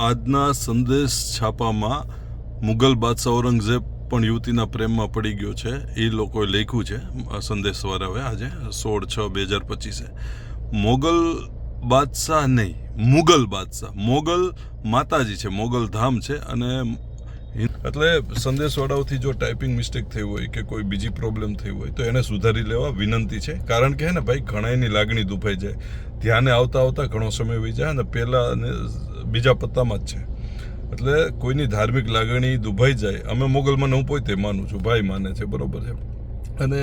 આજના સંદેશ છાપામાં મુગલ બાદશાહ ઔરંગઝેબ પણ યુવતીના પ્રેમમાં પડી ગયો છે. એ લોકોએ લખ્યું છે સંદેશ સંદેશવાળાએ આજે સોળ છ બે હજાર પચીસે. મોગલ બાદશાહ નહીં, મુગલ બાદશાહ, મોગલ માતાજી છે, મોગલ ધામ છે અને એટલે સંદેશવાળાઓથી જો ટાઈપિંગ મિસ્ટેક થઈ હોય કે કોઈ બીજી પ્રોબ્લેમ થઈ હોય તો એને સુધારી લેવા વિનંતી છે. કારણ કે હે ને ભાઈ ઘણાની લાગણી દુભાઈ જાય. ધ્યાને આવતા આવતા ઘણો સમય વહી જાય અને પહેલાં બીજા પત્તામાં જ છે. એટલે કોઈની ધાર્મિક લાગણી દુભાઈ જાય, અમે મોગલમાં હું પોતે માનું છું, ભાઈ માને છે, બરોબર છે. અને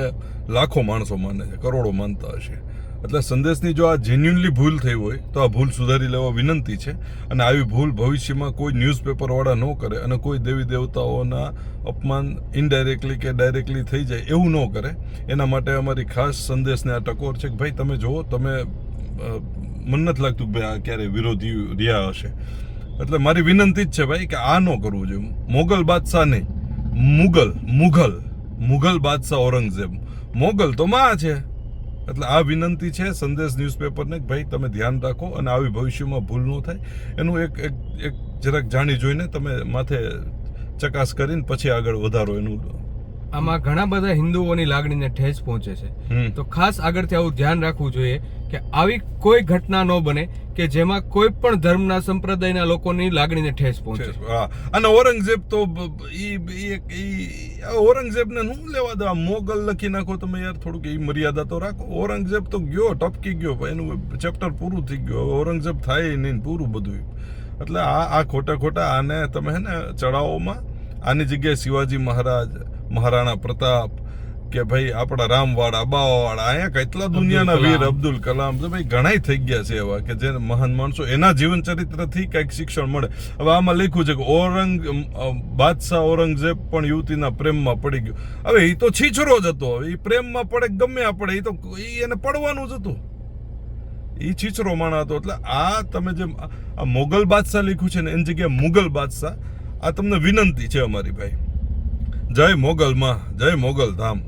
લાખો માણસો માને છે, કરોડો માનતા હશે. એટલે સંદેશની જો આ જેન્યુનલી ભૂલ થઈ હોય, તો આ ભૂલ સુધારી લેવા વિનંતી છે. અને આવી ભૂલ ભવિષ્યમાં કોઈ ન્યૂઝપેપરવાળા ન કરે અને કોઈ દેવી દેવતાઓના અપમાન ઇનડાયરેક્ટલી કે ડાયરેક્ટલી થઈ જાય એવું ન કરે. એના માટે અમારી ખાસ સંદેશને આ ટકોર છે કે ભાઈ તમે જુઓ, તમે મને નથી લાગતું ભાઈ આ ક્યારે વિરોધી રહ્યા હશે. એટલે મારી વિનંતી જ છે ભાઈ કે આ ન કરવું જોઈએ. મોગલ બાદશાહ નહીં, મુગલ, મુઘલ મુઘલ બાદશાહ ઔરંગઝેબ. મોગલ તો માં છે. એટલે આ વિનંતી છે સંદેશ ન્યૂઝપેપરને ભાઈ તમે ધ્યાન રાખો અને આવી ભવિષ્યમાં ભૂલ ન થાય. એનું એક એક એક જરાક જાણી જોઈને તમે માથે ચકાસ કરીને પછી આગળ વધારો એનું આમાં ઘણા બધા હિન્દુઓની લાગણીને ઠેસ પહોંચે છે. તો ખાસ આગળથી આવું ધ્યાન રાખવું જોઈએ કે આવી કોઈ ઘટના ન બને કે જેમાં કોઈ પણ ધર્મના સંપ્રદાયના લોકોની લાગણીને ઠેસ પહોંચે. અને ઔરંગઝેબ તો ઔરંગઝેબને નું લેવા દો આ મોગલ લખી નાખો તમે યાર થોડુંક એ મર્યાદા તો રાખો. ઔરંગઝેબ તો ગયો ટપકી ગયો એનું ચેપ્ટર પૂરું થઈ ગયું. ઔરંગઝેબ થાય નહીં પૂરું બધું એટલે આ આ ખોટા ખોટા આને તમે હે ને ચડાવોમાં આની જગ્યાએ શિવાજી મહારાજ મહારાણા પ્રતાપ કે ભાઈ આપણા રામવાળા બાવાવાળા અહીંયા કેટલા દુનિયાના વીર અબ્દુલ કલામ તો ભાઈ ઘણાય થઈ ગયા છે એવા કે જે મહાન માણસો એના જીવન ચરિત્રથી કંઈક શિક્ષણ મળે. હવે આમાં લખ્યું છે કે ઔરંગ બાદશાહ ઔરંગઝેબ પણ યુવતીના પ્રેમમાં પડી ગયો. હવે એ તો છીછરો જ હતો. હવે એ પ્રેમમાં પડે ગમે આપણે પડે એ તો એને પડવાનું જ હતું. એ છીછરો માણા હતો. એટલે આ તમે જે આ મોગલ બાદશાહ લખ્યું છે ને એની જગ્યાએ મુગલ બાદશાહ આ તમને વિનંતી છે અમારી ભાઈ. જય મોગલમાં જય મોગલ ધામ